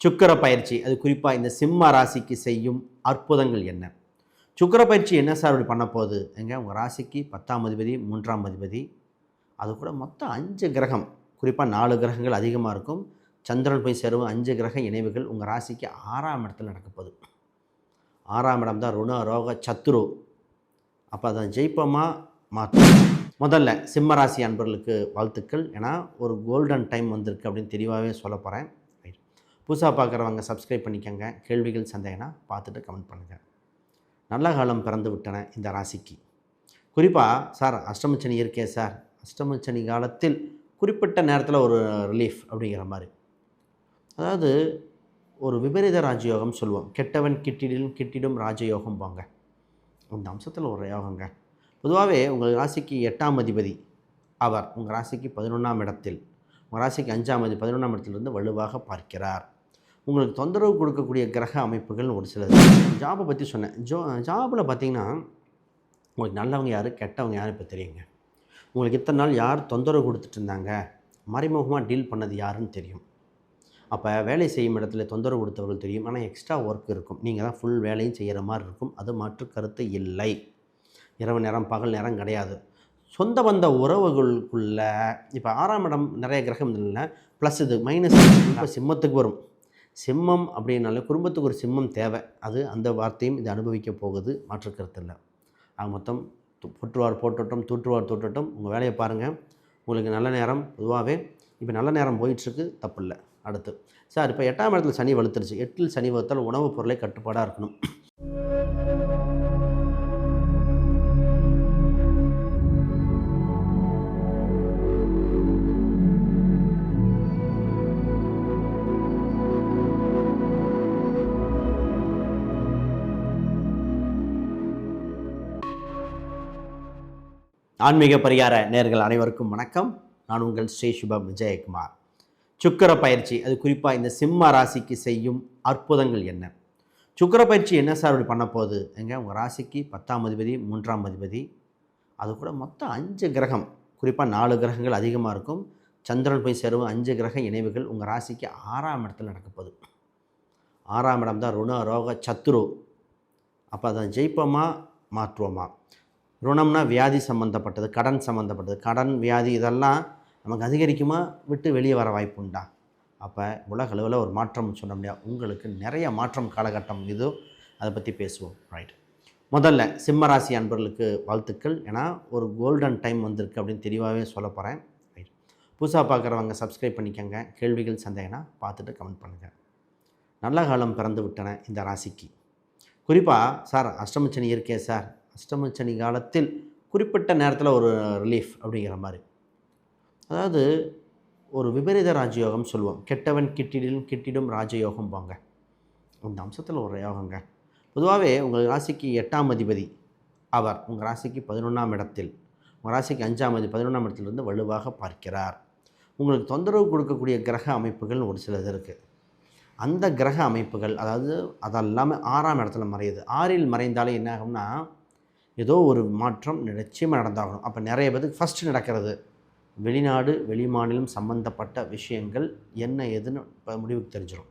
சுக்கிர பயிற்சி அது குறிப்பாக இந்த சிம்ம ராசிக்கு செய்யும் அற்புதங்கள் என்ன? சுக்கிர பயிற்சி என்ன சார் இப்படி பண்ண போகுது? எங்க உங்கள் ராசிக்கு பத்தாம் அதிபதி மூன்றாம் அதிபதி அது கூட மொத்தம் அஞ்சு கிரகம் குறிப்பாக நாலு கிரகங்கள் அதிகமாக இருக்கும். சந்திரன் போய் சேரும் அஞ்சு கிரக இணைவுகள் உங்கள் ராசிக்கு ஆறாம் இடத்துல நடக்கப்போகுது ஆறாம் இடம் தான் ருண ரோக சத்ரு. அப்போ அதை ஜெயிப்போமா? மாற்றும் முதல்ல சிம்ம ராசி அன்பர்களுக்கு வாழ்த்துக்கள். ஏன்னா ஒரு கோல்டன் டைம் வந்திருக்கு அப்படின்னு தெளிவாகவே சொல்ல போகிறேன் புதுசாக பார்க்குறவங்க சப்ஸ்கிரைப் பண்ணிக்கோங்க. கேள்விகள் சந்தேகம்னா பார்த்துட்டு கமெண்ட் பண்ணுங்கள் நல்ல காலம் பிறந்து விட்டன இந்த ராசிக்கு. குறிப்பாக சார் அஷ்டமச்சனி இருக்கே சார் அஷ்டமச்சனி காலத்தில் குறிப்பிட்ட நேரத்தில் ஒரு ரிலீஃப் அப்படிங்கிற மாதிரி. அதாவது ஒரு விபரீத ராஜயோகம் சொல்லுவோம். கெட்டவன் கிட்டிடும் கிட்டிடும் ராஜயோகம் போங்க இந்த அம்சத்தில் ஒரு யோகங்க. பொதுவாகவே உங்கள் ராசிக்கு எட்டாம் அதிபதி அவர் உங்கள் ராசிக்கு பதினொன்றாம் இடத்தில். உங்கள் ராசிக்கு அஞ்சாம் அதிபதி பதினொன்றாம் இடத்திலிருந்து வலுவாக பார்க்கிறார். உங்களுக்கு தொந்தரவு கொடுக்கக்கூடிய கிரக அமைப்புகள் ஒரு சிலது. ஜாபை பற்றி சொன்னேன். ஜோ ஜாபில் பார்த்தீங்கன்னா உங்களுக்கு நல்லவங்க யார் கெட்டவங்க யார் இப்போ தெரியுங்க. உங்களுக்கு இத்தனை நாள் யார் தொந்தரவு கொடுத்துட்டு இருந்தாங்க மறைமுகமாக டீல் பண்ணது யாருன்னு தெரியும். அப்போ வேலை செய்யும் இடத்துல தொந்தரவு கொடுத்தவர்கள் தெரியும். ஆனால் எக்ஸ்ட்ரா ஒர்க் இருக்கும். நீங்கள் தான் ஃபுல் வேலையும் செய்கிற மாதிரி இருக்கும். அது மாற்று கருத்து இல்லை. இரவு நேரம் பகல் நேரம் கிடையாது. சொந்த பந்த உறவுகளுக்குள்ள இப்போ ஆறாம் இடம் நிறைய கிரகம் இல்லை ப்ளஸ் இது மைனஸ் இப்போ சிம்மத்துக்கு வரும். சிம்மம் அப்படின்னாலே குடும்பத்துக்கு ஒரு சிம்மம் தேவை. அது அந்த வார்த்தையும் இது அனுபவிக்க போகுது. மாற்று கருத்து இல்லை ஆக மொத்தம் புற்றுவார் போட்டுட்டும் தூற்றுவார் தூட்டட்டும் உங்கள் வேலையை பாருங்கள் உங்களுக்கு நல்ல நேரம் பொதுவாகவே இப்போ நல்ல நேரம் போயிட்டுருக்கு தப்பு இல்லை அடுத்து. சார் இப்போ எட்டாம் இடத்துல சனி வலுத்துருச்சு. எட்டில் சனி வகுத்தால் உணவுப் பொருளை கட்டுப்பாடாக இருக்கணும். ஆன்மீக பரிகார நேர்கள் அனைவருக்கும் வணக்கம். நான் உங்கள் ஸ்ரீ சுபம் விஜயகுமார். சுக்கிர பயிற்சி அது குறிப்பாக இந்த சிம்ம ராசிக்கு செய்யும் அற்புதங்கள் என்ன? சுக்கிர பயிற்சி என்ன சார் இப்படி பண்ண போகுது? எங்க? உங்கள் ராசிக்கு பத்தாம் அதிபதி மூன்றாம் அதிபதி. அது கூட மொத்தம் அஞ்சு கிரகம். குறிப்பாக நாலு கிரகங்கள் அதிகமாக இருக்கும். சந்திரன் போய் சேரும். அஞ்சு கிரக இணைவுகள் உங்கள் ராசிக்கு ஆறாம் இடத்துல நடக்க போகுது. ஆறாம் இடம் தான் ருண ரோக சத்ரு. அப்போ அதை ஜெயிப்போமா மாற்றுவோமா? ருணம்னா வியாதி சம்மந்தப்பட்டது கடன் சம்மந்தப்பட்டது கடன் வியாதி இதெல்லாம் நமக்கு அதிகரிக்குமா? விட்டு வெளியே வர வாய்ப்பு உண்டா? அப்போ உலக அளவில் ஒரு மாற்றம் சொல்ல முடியாது உங்களுக்கு நிறைய மாற்றம் காலகட்டம் இது. அதை பற்றி பேசுவோம். ரைட் முதல்ல சிம்மராசி அன்பர்களுக்கு வாழ்த்துக்கள். ஏன்னா ஒரு கோல்டன் டைம் வந்திருக்கு அப்படின்னு தெளிவாகவே சொல்ல போகிறேன் ரைட் புதுசாக பார்க்குறவங்க சப்ஸ்கிரைப் பண்ணிக்கோங்க. கேள்விகள் சந்தேகம்னா பார்த்துட்டு கமெண்ட் பண்ணுங்கள் நல்ல காலம் பிறந்து விட்டன இந்த ராசிக்கு. குறிப்பாக சார் அஷ்டமச்சனி இருக்கே சார். அஷ்டமச்சனி காலத்தில் குறிப்பிட்ட நேரத்தில் ஒரு ரிலீஃப் அப்படிங்கிற மாதிரி. அதாவது ஒரு விபரீத ராஜயோகம் சொல்லுவோம் கெட்டவன் கிட்டிடும் கிட்டிடும் ராஜயோகம் போங்க இந்த அம்சத்தில் ஒரு யோகங்க. பொதுவாகவே உங்கள் ராசிக்கு எட்டாம் அதிபதி அவர் உங்கள் ராசிக்கு பதினொன்றாம் இடத்தில். உங்கள் ராசிக்கு அஞ்சாம் அதிபதி பதினொன்றாம் இடத்திலிருந்து வலுவாக பார்க்கிறார். உங்களுக்கு தொந்தரவு கொடுக்கக்கூடிய கிரக அமைப்புகள் ஒரு சிலது இருக்குது அந்த கிரக அமைப்புகள் அதாவது அதெல்லாமே ஆறாம் இடத்துல மறையுது. ஆறில் மறைந்தாலே என்ன ஆகும்னா ஏதோ ஒரு மாற்றம் நிச்சயமாக நடந்தாகணும். அப்போ நிறைய பேருக்கு ஃபஸ்ட்டு நடக்கிறது வெளிநாடு வெளிமாநிலம் சம்பந்தப்பட்ட விஷயங்கள் என்ன ஏதுன்னு இப்போ முடிவுக்கு தெரிஞ்சிடும்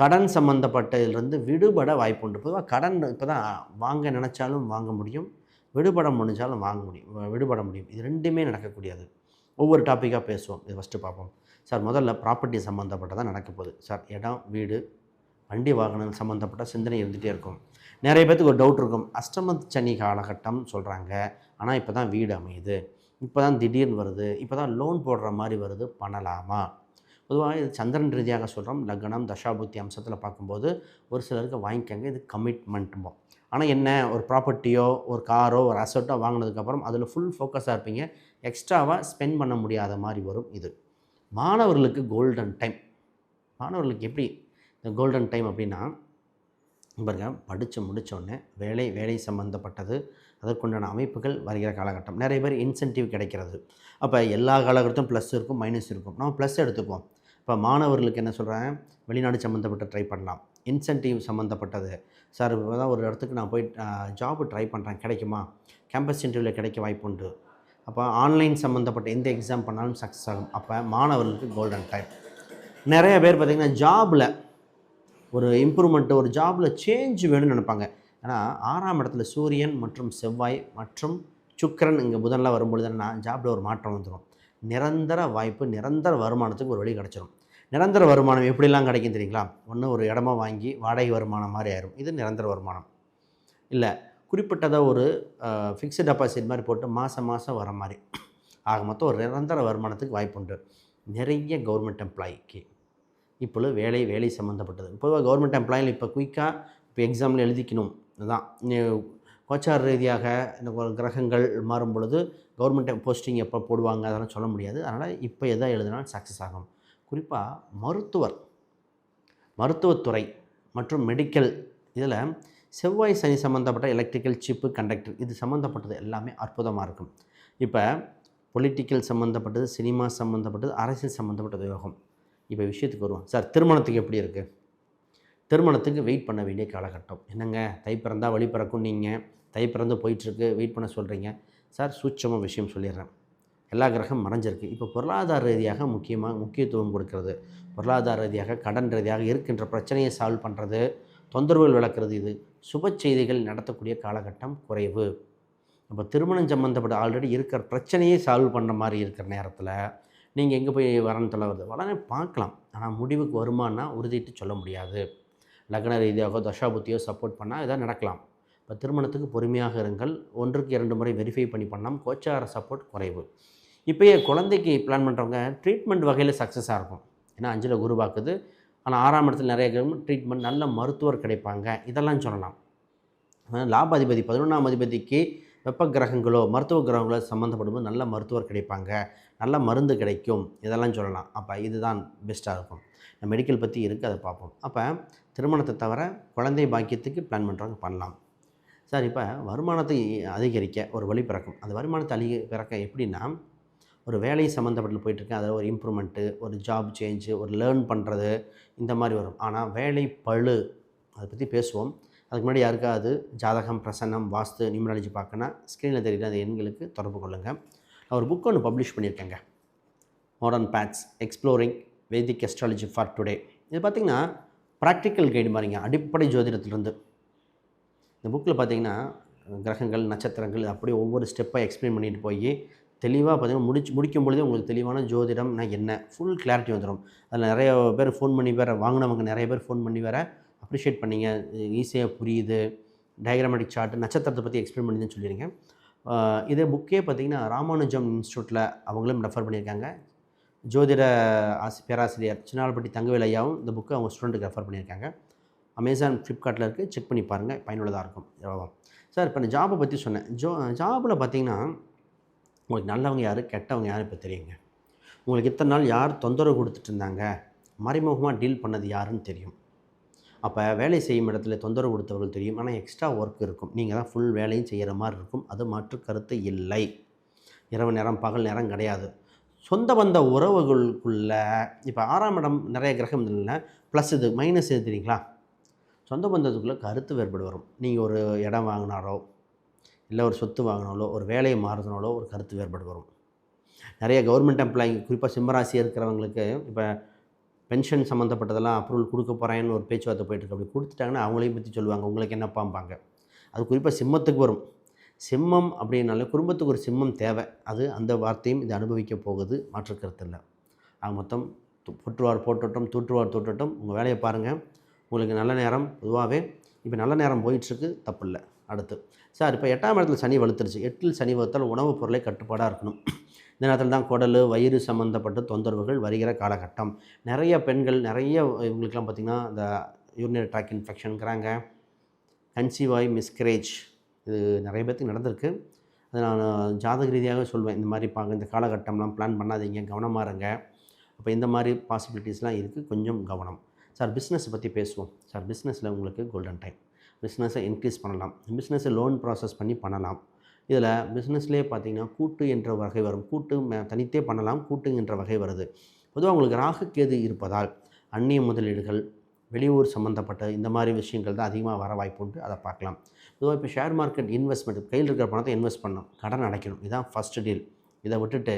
கடன் சம்மந்தப்பட்டதிலிருந்து விடுபட வாய்ப்பு உண்டு. பொதுவாக கடன் இப்போ தான் வாங்க நினச்சாலும் வாங்க முடியும் விடுபட முடிஞ்சாலும் வாங்க முடியும் விடுபட முடியும். இது ரெண்டுமே நடக்கக்கூடியது. ஒவ்வொரு டாப்பிக்காக பேசுவோம். இது ஃபஸ்ட்டு பார்ப்போம். சார் முதல்ல ப்ராப்பர்ட்டி சம்மந்தப்பட்டதான் நடக்க போகுது? சார் இடம் வீடு வண்டி வாகனம் சம்மந்தப்பட்ட சிந்தனை இருந்துகிட்டே இருக்கும். நிறைய பேர்த்துக்கு ஒரு டவுட் இருக்கும். அஷ்டம சனி காலகட்டம் சொல்கிறாங்க ஆனால் இப்போ தான் வீடு அமையுது. இப்போ தான் திடீர்னு வருது. இப்போ தான் லோன் போடுற மாதிரி வருது. பண்ணலாமா? பொதுவாக இது சந்திரன் ரீதியாக சொல்கிறோம் லக்னம் தசாபுத்தி அம்சத்தில் பார்க்கும்போது ஒரு சிலருக்கு வாங்கிக்கங்க. இது கமிட்மெண்ட்டும்போம் ஆனால் என்ன? ஒரு ப்ராப்பர்ட்டியோ ஒரு காரோ ஒரு அசட்டோ வாங்கினதுக்கப்புறம் அதில் ஃபுல் ஃபோக்கஸாக இருப்பீங்க. எக்ஸ்ட்ராவாக ஸ்பெண்ட் பண்ண முடியாத மாதிரி வரும் இது. மாணவர்களுக்கு கோல்டன் டைம் மாணவர்களுக்கு எப்படி? இந்த கோல்டன் டைம் அப்படின்னா பாருங்கள் படித்து முடித்தோடனே வேலை வேலை சம்மந்தப்பட்டது அதற்குண்டான அமைப்புகள் வருகிற காலகட்டம். நிறைய பேர் இன்சென்டிவ் கிடைக்கிறது. அப்போ எல்லா காலகட்டத்தும் ப்ளஸ் இருக்கும் மைனஸ் இருக்கும். நம்ம ப்ளஸ் எடுத்துப்போம் இப்போ மாணவர்களுக்கு என்ன சொல்கிறேன் வெளிநாடு சம்மந்தப்பட்ட ட்ரை பண்ணலாம். இன்சென்டிவ் சம்மந்தப்பட்டது சார் இப்போ தான் ஒரு இடத்துக்கு நான் போய் ஜாப் ட்ரை பண்ணுறேன் கிடைக்குமா? கேம்பஸ் இன்டர்வியூவில் கிடைக்க வாய்ப்பு உண்டு. அப்போ ஆன்லைன் சம்மந்தப்பட்ட எந்த எக்ஸாம் பண்ணாலும் சக்ஸஸ் ஆகும். அப்போ மாணவர்களுக்கு கோல்டன் டைம் நிறைய பேர் பார்த்திங்கன்னா ஜாபில் ஒரு இம்ப்ரூவ்மெண்ட்டு ஒரு ஜாபில் சேஞ்ச் வேணும்னு நினைப்பாங்க. ஏன்னா ஆறாம் இடத்துல சூரியன் மற்றும் செவ்வாய் மற்றும் சுக்கிரன் இங்கே புதனில் வரும்பொழுது நான் ஜாபில் ஒரு மாற்றம் வந்துடும் நிரந்தர வாய்ப்பு நிரந்தர வருமானத்துக்கு ஒரு வழி கிடச்சிரும். நிரந்தர வருமானம் எப்படிலாம் கிடைக்கும் தெரியுங்களா? ஒன்று ஒரு இடமா வாங்கி வாடகை வருமானம் மாதிரி ஆயிரும். இது நிரந்தர வருமானம். இல்லை குறிப்பிட்டதாக ஒரு ஃபிக்ஸ்டு டெபாசிட் மாதிரி போட்டு மாதம் மாதம் வர மாதிரி. ஆக மொத்தம் ஒரு நிரந்தர வருமானத்துக்கு வாய்ப்புண்டு. நிறைய கவர்மெண்ட் எம்ப்ளாய்க்கு இப்பொழுது வேலை வேலை சம்மந்தப்பட்டது பொதுவாக கவர்மெண்ட் எம்ப்ளாயில் இப்போ குயிக்காக இப்போ எக்ஸாமில் எழுதிக்கணும். அதுதான் கோச்சார் ரீதியாக இந்த கிரகங்கள் மாறும் பொழுது கவர்மெண்ட் போஸ்டிங் எப்போ போடுவாங்க அதெல்லாம் சொல்ல முடியாது. அதனால் இப்போ எதை எழுதினாலும் சக்ஸஸ் ஆகும். குறிப்பாக மருத்துவர் மருத்துவத்துறை மற்றும் மெடிக்கல் இதில் செவ்வாய் சனி சம்மந்தப்பட்ட எலக்ட்ரிக்கல் சிப்பு கண்டக்டர் இது சம்மந்தப்பட்டது எல்லாமே அற்புதமாக இருக்கும். இப்போ பொலிட்டிக்கல் சம்மந்தப்பட்டது சினிமா சம்மந்தப்பட்டது அரசியல் சம்மந்தப்பட்டது யோகம் இப்போ விஷயத்துக்கு வருவோம். சார் திருமணத்துக்கு எப்படி இருக்குது திருமணத்துக்கு வெயிட் பண்ண வேண்டிய காலகட்டம். என்னங்க? தை பிறந்தால் வழி பிறக்கும் நீங்கள் தை பிறந்து போயிட்டுருக்கு. வெயிட் பண்ண சொல்கிறீங்க சார் சூட்சமாக விஷயம் சொல்லிடுறேன். எல்லா கிரகம் மறைஞ்சிருக்கு. இப்போ பொருளாதார ரீதியாக முக்கியமாக முக்கியத்துவம் கொடுக்கறது. பொருளாதார ரீதியாக கடன் ரீதியாக இருக்கின்ற பிரச்சனையை சால்வ் பண்ணுறது தொந்தரவுகள் விளக்குறது இது. சுப செய்திகள் நடத்தக்கூடிய காலகட்டம் குறைவு. இப்போ திருமணம் சம்மந்தப்பட்ட ஆல்ரெடி இருக்கிற பிரச்சனையை சால்வ் பண்ணுற மாதிரி இருக்கிற நேரத்தில் நீங்கள் எங்கே போய் வரன்னு சொல்ல வருது வளனே பார்க்கலாம். ஆனால் முடிவுக்கு வருமானா உறுதிட்டு சொல்ல முடியாது. லக்ன ரீதியாக தசாபுத்தியோ சப்போர்ட் பண்ணால் இதாக நடக்கலாம். இப்போ திருமணத்துக்கு பொறுமையாக இருங்கள். ஒன்றுக்கு இரண்டு முறை வெரிஃபை பண்ணி பண்ணலாம் கோச்சார சப்போர்ட் குறைவு. இப்போயே குழந்தைக்கு பிளான் பண்ணுறவங்க ட்ரீட்மெண்ட் வகையில் சக்ஸஸாக இருக்கும். ஏன்னா அஞ்சில் குருவாக்குது ஆனால் ஆறாம் இடத்துல நிறைய ட்ரீட்மெண்ட் நல்ல மருத்துவர் கிடைப்பாங்க. இதெல்லாம் சொல்லலாம். லாபாதிபதி பதினொன்றாம் அதிபதிக்கு வெப்ப கிரகங்களோ மருத்துவ கிரகங்களோ சம்மந்தப்படும்போது நல்ல மருத்துவர் கிடைப்பாங்க. நல்ல மருந்து கிடைக்கும் இதெல்லாம் சொல்லலாம். அப்போ இதுதான் பெஸ்ட்டாக இருக்கும். மெடிக்கல் பற்றி இருக்குது அதை பார்ப்போம். அப்போ திருமணத்தை தவிர குழந்தை பாக்கியத்துக்கு பிளான் பண்ணுறவங்க பண்ணலாம். சார் இப்போ வருமானத்தை அதிகரிக்க ஒரு வழி பிறக்கும். அந்த வருமானத்தை அதிக பிறக்க எப்படின்னா ஒரு வேலை சம்மந்தப்பட்டு போயிட்டுருக்கேன் அதில் ஒரு இம்ப்ரூவ்மெண்ட்டு ஒரு ஜாப் சேஞ்சு ஒரு லேர்ன் பண்ணுறது இந்த மாதிரி வரும். ஆனால் வேலை பழு அதை பற்றி பேசுவோம். அதுக்கு முன்னாடி யாருக்காவது ஜாதகம் பிரசன்னம் வாஸ்து நியூமராலஜி பார்க்கணுன்னா ஸ்க்ரீனில் தெரியுற அந்த எண்களுக்கு தொடர்பு கொள்ளுங்கள் அவர் ஒரு புக் ஒன்று publish பண்ணியிருக்கேங்க. Modern paths exploring Vedic astrology for today இது பார்த்திங்கன்னா ப்ராக்டிக்கல் கைடு மாதிரிங்க அடிப்படை ஜோதிடத்துலேருந்து. இந்த புக்கில் பார்த்தீங்கன்னா கிரகங்கள் நட்சத்திரங்கள் அப்படியே ஒவ்வொரு ஸ்டெப்பாக எக்ஸ்பிளைன் பண்ணிட்டு போய் தெளிவாக பார்த்தீங்கன்னா முடிச்சு முடிக்கும் பொழுதே உங்களுக்கு தெளிவான ஜோதிடம்னா என்ன? ஃபுல் கிளாரிட்டி வந்துடும் அதில் நிறைய பேர் ஃபோன் பண்ணி வேறு வாங்கினவங்க நிறைய பேர் ஃபோன் பண்ணி வேறு அப்ரிஷியேட் பண்ணிங்க. ஈஸியாக புரியுது. டயக்ராமேட்டிக் சார்ட் நட்சத்திரத்தை பற்றி எக்ஸ்பிளைன் பண்ணிதுன்னு சொல்லியிருங்க இதே புக்கே பார்த்தீங்கன்னா ராமானுஜம் இன்ஸ்டியூட்டில் அவங்களும் ரெஃபர் பண்ணியிருக்காங்க. ஜோதிட ஆசி பேராசிரியர் சின்னாலப்பட்டி தங்கவேல் ஐயாவும் இந்த புக்கை அவங்க ஸ்டூடெண்ட்டுக்கு ரெஃபர் பண்ணியிருக்காங்க. அமேசான் ஃப்ளிப்கார்ட்டில் இருக்குது செக் பண்ணி பாருங்கள் பயனுள்ளதாக இருக்கும். எவ்வளோ சார் இப்போ நான் ஜாபை பற்றி சொன்னேன். ஜோ ஜாபில் பார்த்தீங்கன்னா உங்களுக்கு நல்லவங்க யார் கெட்டவங்க யார் இப்போ தெரியுங்க? உங்களுக்கு இத்தனை நாள் யார் தொந்தரவு கொடுத்துட்டு இருந்தாங்க? மறைமுகமாக டீல் பண்ணது யாருன்னு தெரியும். அப்போ வேலை செய்யும் இடத்துல தொந்தரவு கொடுத்தவர்கள் தெரியும். ஆனால் எக்ஸ்ட்ரா ஒர்க் இருக்கும். நீங்கள் தான் ஃபுல் வேலையும் செய்கிற மாதிரி இருக்கும். அது மாற்று கருத்து இல்லை. இரவு நேரம் பகல் நேரம் கிடையாது. சொந்த பந்த உறவுகளுக்குள்ள இப்போ ஆறாம் இடம் நிறைய கிரகம் இல்லை. ப்ளஸ் இது மைனஸ் இது தெரியுங்களா? சொந்த பந்தத்துக்குள்ளே கருத்து வேறுபாடு வரும். நீங்கள் ஒரு இடம் வாங்கினாரோ இல்லை ஒரு சொத்து வாங்கினாலோ ஒரு வேலையை மாறுதினாலோ ஒரு கருத்து வேறுபாடு வரும். நிறைய கவர்மெண்ட் எம்ப்ளாயி குறிப்பாக சிம்மராசி இருக்கிறவங்களுக்கு இப்போ பென்ஷன் சம்மந்தப்பட்டதெல்லாம் அப்ரூவல் கொடுக்க போகிறேன்னு ஒரு பேச்சுவார்த்தை போயிட்டுருக்கு அப்படி கொடுத்துட்டாங்கன்னா அவங்களையும் பற்றி சொல்லுவாங்க. உங்களுக்கு என்னப்பாம்பாங்க. அது குறிப்பாக சிம்மத்துக்கு வரும். சிம்மம் அப்படின்னாலே குடும்பத்துக்கு ஒரு சிம்மம் தேவை. அது அந்த வார்த்தையும் இது அனுபவிக்க போகுது. மாற்று கருத்து இல்லை. ஆக மொத்தம் புற்றுவார் போட்டுட்டும் தூற்றுவார் தூட்டட்டும் உங்கள் வேலையை பாருங்கள் உங்களுக்கு நல்ல நேரம். பொதுவாகவே இப்போ நல்ல நேரம் போயிட்டுருக்கு. தப்பு இல்லை. அடுத்து. சார் இப்போ எட்டாம் இடத்துல சனி வலுத்துருச்சு. எட்டில் சனி வகுத்தால் உணவுப் பொருளை கட்டுப்பாடாக இருக்கணும். இந்த நேரத்தில் தான் குடல் வயிறு சம்மந்தப்பட்ட தொந்தரவுகள் வருகிற காலகட்டம். நிறைய பெண்கள் நிறைய இவங்களுக்கெல்லாம் பார்த்திங்கன்னா இந்த யூரினரி ட்ராக் இன்ஃபெக்ஷனுங்கிறாங்க கன்சீவ் மிஸ்கரேஜ் இது நிறைய பேர்த்துக்கு நடந்திருக்கு. அதை நான் ஜாதக ரீதியாக சொல்வேன். இந்த மாதிரி பாங்க இந்த காலகட்டம்லாம் பிளான் பண்ணாதீங்க கவனமாக இருங்க. அப்போ இந்த மாதிரி பாசிபிலிட்டிஸ்லாம் இருக்குது கொஞ்சம் கவனம். சார் பிஸ்னஸ் பற்றி பேசுவோம். சார் பிஸ்னஸில் உங்களுக்கு கோல்டன் டைம் பிஸ்னஸை இன்க்ரீஸ் பண்ணலாம். பிஸ்னஸை லோன் ப்ராசஸ் பண்ணி பண்ணலாம். இதில் பிஸ்னஸ்லேயே பார்த்தீங்கன்னா கூட்டு என்ற வகை வரும். கூட்டு தனித்தே பண்ணலாம் கூட்டு என்ற வகை வருது. பொதுவாக உங்களுக்கு ராகுக்கேது இருப்பதால் அந்நிய முதலீடுகள் வெளியூர் சம்மந்தப்பட்ட இந்த மாதிரி விஷயங்கள் தான் அதிகமாக வர வாய்ப்பு உண்டு. அதை பார்க்கலாம். பொதுவாக இப்போ ஷேர் மார்க்கெட் இன்வெஸ்ட்மெண்ட் கையில் இருக்கிற பணத்தை இன்வெஸ்ட் பண்ணணும். கடன் அடைக்கணும். இதுதான் ஃபஸ்ட்டு டீல் இதை விட்டுட்டு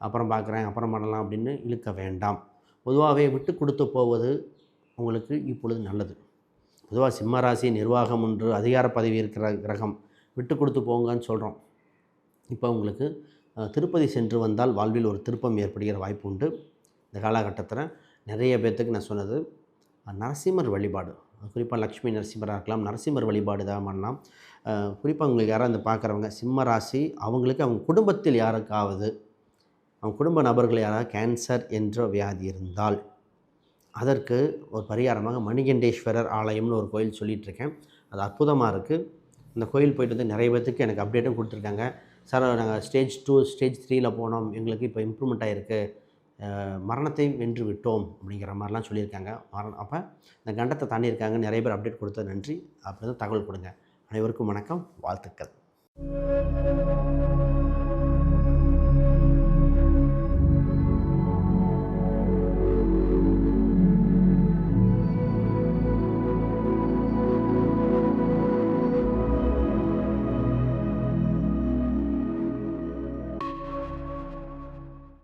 அப்புறம் பார்க்குறேன் அப்புறம் பண்ணலாம் அப்படின்னு இழுக்க வேண்டாம். பொதுவாகவே விட்டு கொடுத்து போவது உங்களுக்கு இப்பொழுது நல்லது. பொதுவாக சிம்ம ராசி நிர்வாகம் ஒன்று அதிகார பதவி இருக்கிற கிரகம். விட்டு கொடுத்து போங்கன்னு சொல்கிறோம் இப்போ உங்களுக்கு திருப்பதி சென்று வந்தால் வாழ்வில் ஒரு திருப்பம் ஏற்படுகிற வாய்ப்பு உண்டு. இந்த காலகட்டத்தில் நிறைய பேர்த்துக்கு நான் சொன்னது நரசிம்மர் வழிபாடு. குறிப்பாக லக்ஷ்மி நரசிம்மராக இருக்கலாம் நரசிம்மர் வழிபாடு தான் பண்ணலாம். குறிப்பாக உங்களுக்கு யாராவது இந்த பார்க்குறவங்க சிம்ம ராசி அவங்களுக்கு அவங்க குடும்பத்தில் யாருக்காவது அவங்க குடும்ப நபர்கள் யாராவது கேன்சர் என்ற வியாதி இருந்தால் அதற்கு ஒரு பரிகாரமாக மணிகண்டேஸ்வரர் ஆலயம்னு ஒரு கோயில் சொல்லிகிட்ருக்கேன் இருக்கேன். அது அற்புதமாக இருக்குது இந்த கோயில் போயிட்டு வந்து நிறைய பேர்த்துக்கு எனக்கு அப்டேட்டும் கொடுத்துருக்காங்க. சார் நாங்கள் ஸ்டேஜ் டூ ஸ்டேஜ் த்ரீயில் போனோம். எங்களுக்கு இப்போ இம்ப்ரூவ்மெண்ட் ஆகிருக்கு மரணத்தை வென்று விட்டோம் அப்படிங்கிற மாதிரிலாம் சொல்லியிருக்காங்க. மரணம் அப்போ இந்த கண்டத்தை தாண்டியிருக்காங்க. நிறைய பேர் அப்டேட் கொடுத்தது நன்றி. அப்படி தான் தகவல் கொடுங்க. அனைவருக்கும் வணக்கம். வாழ்த்துக்கள்.